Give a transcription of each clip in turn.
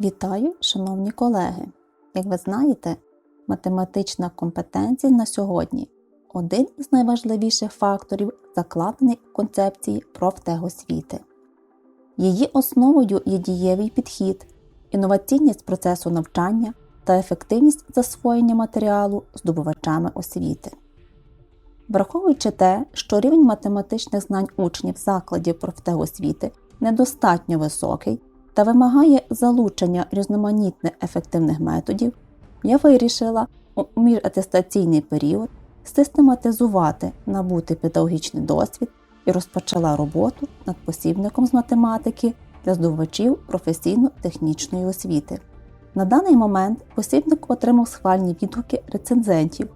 Вітаю, шановні колеги! Як ви знаєте, математична компетенція на сьогодні один із найважливіших факторів, закладений в концепції профтехосвіти. Її основою є дієвий підхід, інноваційність процесу навчання та ефективність засвоєння матеріалу здобувачами освіти. Враховуючи те, що рівень математичних знань учнів закладів профтехосвіти недостатньо високий та вимагає залучення різноманітних ефективних методів, я вирішила у міжатестаційний період систематизувати набутий педагогічний досвід і розпочала роботу над посібником з математики для здобувачів професійно-технічної освіти. На даний момент посібник отримав схвальні відгуки рецензентів,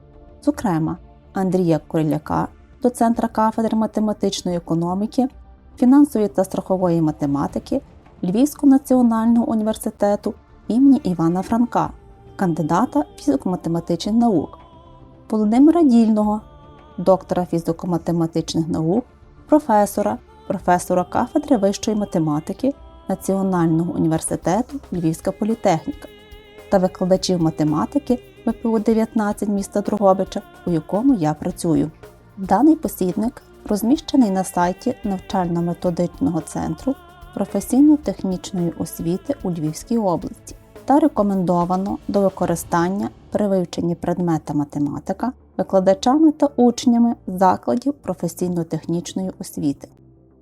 зокрема Андрія Кoriляка, доцентра кафедри математичної економіки, фінансової та страхової математики Львівського національного університету імені Івана Франка, кандидата фізико-математичних наук, Володимира Дільного, доктора фізико-математичних наук, професора, професора кафедри вищої математики Національного університету Львівська політехніка та викладачів математики ВПУ 19 міста Дрогобича, у якому я працюю. Даний посібник розміщений на сайті навчально-методичного центру професійно-технічної освіти у Львівській області та рекомендовано до використання при вивченні предмета математика викладачами та учнями закладів професійно-технічної освіти.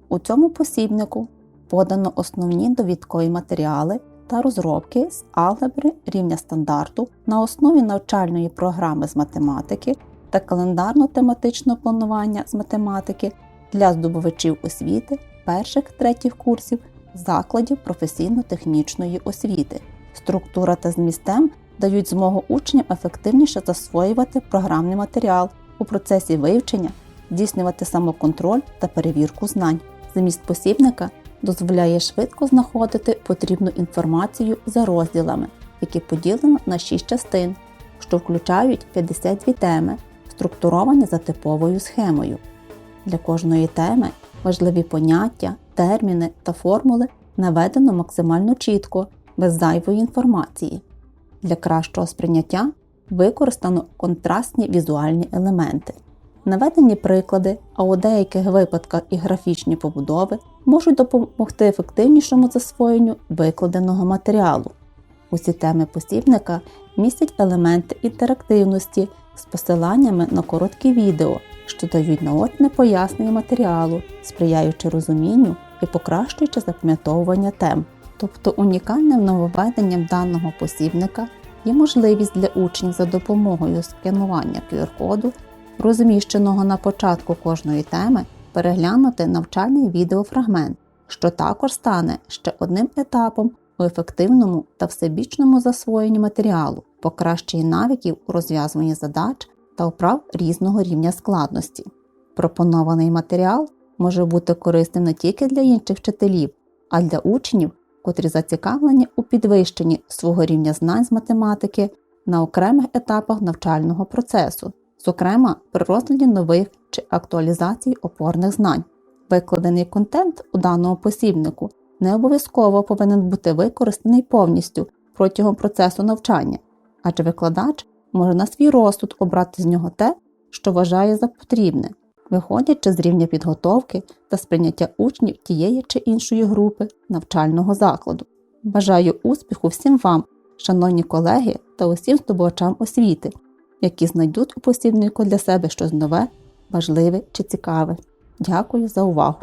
У цьому посібнику подано основні довідкові матеріали та розробки з алгебри рівня стандарту на основі навчальної програми з математики та календарно-тематичного планування з математики для здобувачів освіти перших третіх курсів закладів професійно-технічної освіти. Структура та змістем дають змогу учням ефективніше засвоювати програмний матеріал у процесі вивчення, здійснювати самоконтроль та перевірку знань. Зміст посібника дозволяє швидко знаходити потрібну інформацію за розділами, які поділено на 6 частин, що включають 52 теми, структуровані за типовою схемою. Для кожної теми важливі поняття, терміни та формули наведено максимально чітко, без зайвої інформації. Для кращого сприйняття використано контрастні візуальні елементи. Наведені приклади, а у деяких випадках і графічні побудови можуть допомогти ефективнішому засвоєнню викладеного матеріалу. Усі теми посібника містять елементи інтерактивності з посиланнями на короткі відео, що дають наочне пояснення матеріалу, сприяючи розумінню і покращуючи запам'ятовування тем. Тобто унікальним нововведенням даного посібника є можливість для учнів за допомогою сканування QR-коду, розміщеного на початку кожної теми, переглянути навчальний відеофрагмент, що також стане ще одним етапом у ефективному та всебічному засвоєнні матеріалу, покращенні навиків у розв'язуванні задач та вправ різного рівня складності. Пропонований матеріал може бути корисним не тільки для інших вчителів, а й для учнів, котрі зацікавлені у підвищенні свого рівня знань з математики на окремих етапах навчального процесу, зокрема при розгляді нових чи актуалізації опорних знань. Викладений контент у даному посібнику не обов'язково повинен бути використаний повністю протягом процесу навчання, адже викладач може на свій розсуд обрати з нього те, що вважає за потрібне, виходячи з рівня підготовки та сприйняття учнів тієї чи іншої групи навчального закладу. Бажаю успіху всім вам, шановні колеги та усім здобувачам освіти, які знайдуть у посібнику для себе щось нове, важливе чи цікаве. Дякую за увагу!